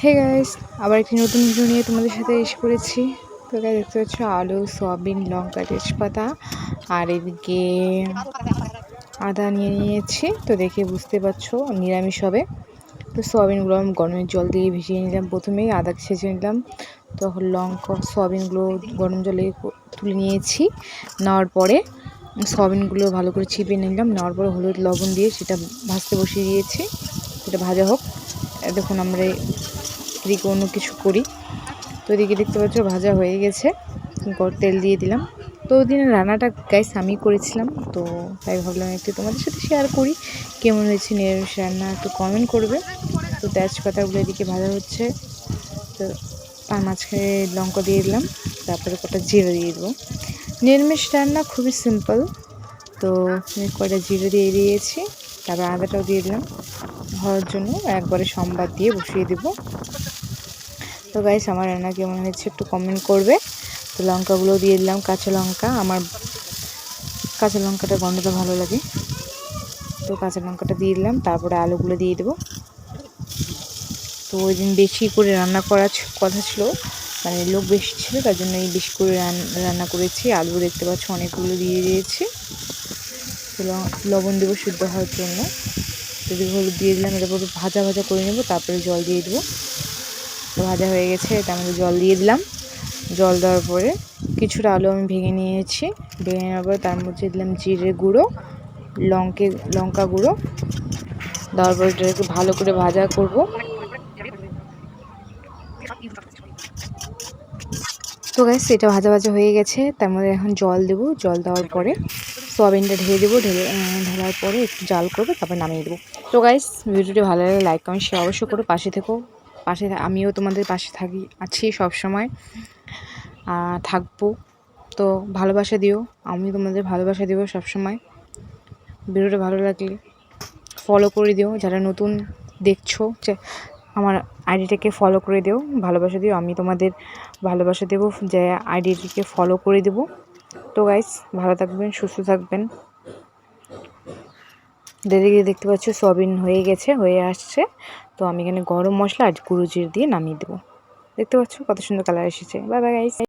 Hey guys আবার একটি নতুন ভিডিও নিয়ে তোমাদের সাথে এসে পড়েছি। তো গাইস দেখতে পাচ্ছ আলু, সয়াবিন, লঙ্কা, তেজপাতা আর এদিকে আদা নিয়ে নিয়েছি। তো দেখে বুঝতে পারছ, নিরামিষ হবে। তো সয়াবিনগুলো আমি গরমের জল দিয়ে ভিজিয়ে নিলাম প্রথমেই আদা ছেঁচে নিলাম। তখন লঙ্কা, সয়াবিনগুলো গরম জলে তুলে নিয়েছি। নেওয়ার পরে সয়াবিনগুলো ভালো করে চিপে নিলাম। নেওয়ার পরে হলুদ, লবণ দিয়ে সেটা ভাজতে বসিয়ে দিয়েছি। সেটা ভাজা হোক। দেখুন, আমরা এদিকে অন্য কিছু করি। তো এদিকে দেখতে পাচ্ছ, ভাজা হয়ে গেছে। তেল দিয়ে দিলাম। তো দিনের রান্নাটা গাইস আমি করেছিলাম। তো তাই ভাবলাম একটু তোমাদের সাথে শেয়ার করি। কেমন হয়েছে নিরামিষ রান্না, একটু কমেন্ট করবে। তো তেজপাতাগুলো এদিকে ভাজা হচ্ছে। তো তার মাঝখানে লঙ্কা দিয়ে দিলাম। তারপরে কটা জিরে দিয়ে দেবো। নিরামিষ রান্না খুবই সিম্পল তো কয়টা জিরে দিয়ে দিয়েছি। তারপর আদাটাও দিয়ে দিলাম। হওয়ার জন্য একবারে সম্বাদ দিয়ে বসিয়ে দেব। তো গাইস আমার রান্না কেমন হয়েছে একটু কমেন্ট করবে। তো লঙ্কাগুলো দিয়ে দিলাম, কাঁচা লঙ্কা। আমার কাঁচা লঙ্কাটা গন্ধটা ভালো লাগে। তো কাঁচা লঙ্কাটা দিয়ে দিলাম, তারপরে আলুগুলো দিয়ে দেবো। তো ওই দিন বেশি করে রান্না করার কথা ছিল মানে লোক বেশি ছিল, তার জন্য এই বেশি করে রান্না করেছি। আলু দেখতে পাচ্ছ অনেকগুলো দিয়ে দিয়েছি। লবণ দেবো শুদ্ধ হওয়ার জন্য। যদি হলুদ দিয়ে দিলাম, এটা পুরো ভাজা ভাজা করে নেব, তারপরে জল দিয়ে দেবো। তো ভাজা হয়ে গেছে তার মধ্যে জল দিয়ে দিলাম। জল দেওয়ার পরে কিছুটা আলু আমি ভেঙে নিয়েছি। ভেঙে নেওয়ার পরে তার মধ্যে দিলাম জিরে গুঁড়ো, লঙ্কে, লঙ্কা গুঁড়ো। দেওয়ার পরে এটাকে ভালো করে ভাজা করব। তো গ্যাস এটা ভাজা ভাজা হয়ে গেছে। তার মধ্যে এখন জল দেবো। জল দেওয়ার পরে সোয়াবিনটা ঢেলে দেবো। ঢেলে ঢালার পরে একটু জাল করব, তারপর নামিয়ে দেবো। তো গাইস ভিডিওটি ভালো লাগে লাইক কমেন্ট শেয়ার অবশ্যই করো। পাশে থেকো। পাশে আমিও তোমাদের পাশে থাকি, আছি সব সময় থাকব। তো ভালোবাসা দিও। আমি তোমাদের ভালোবাসা দেবো সবসময়। ভিডিওটা ভালো লাগলে ফলো করে দিও। যারা নতুন দেখছ আমার আইডিটাকে ফলো করে দিও, ভালোবাসা দিও, আমি তোমাদের ভালোবাসা দেবো, যে আইডিটিকে ফলো করে দেবো। তো গাইস ভালো থাকবেন, সুস্থ থাকবেন। দিকে দেখতে পাচ্ছ সবিন হয়ে গেছে, হয়ে আসছে। তো আমি এখানে গরম মশলা আর গুরুজির জিরে দিয়ে নামিয়ে দেবো। দেখতে পাচ্ছ, কত সুন্দর কালার এসেছে। Bye bye guys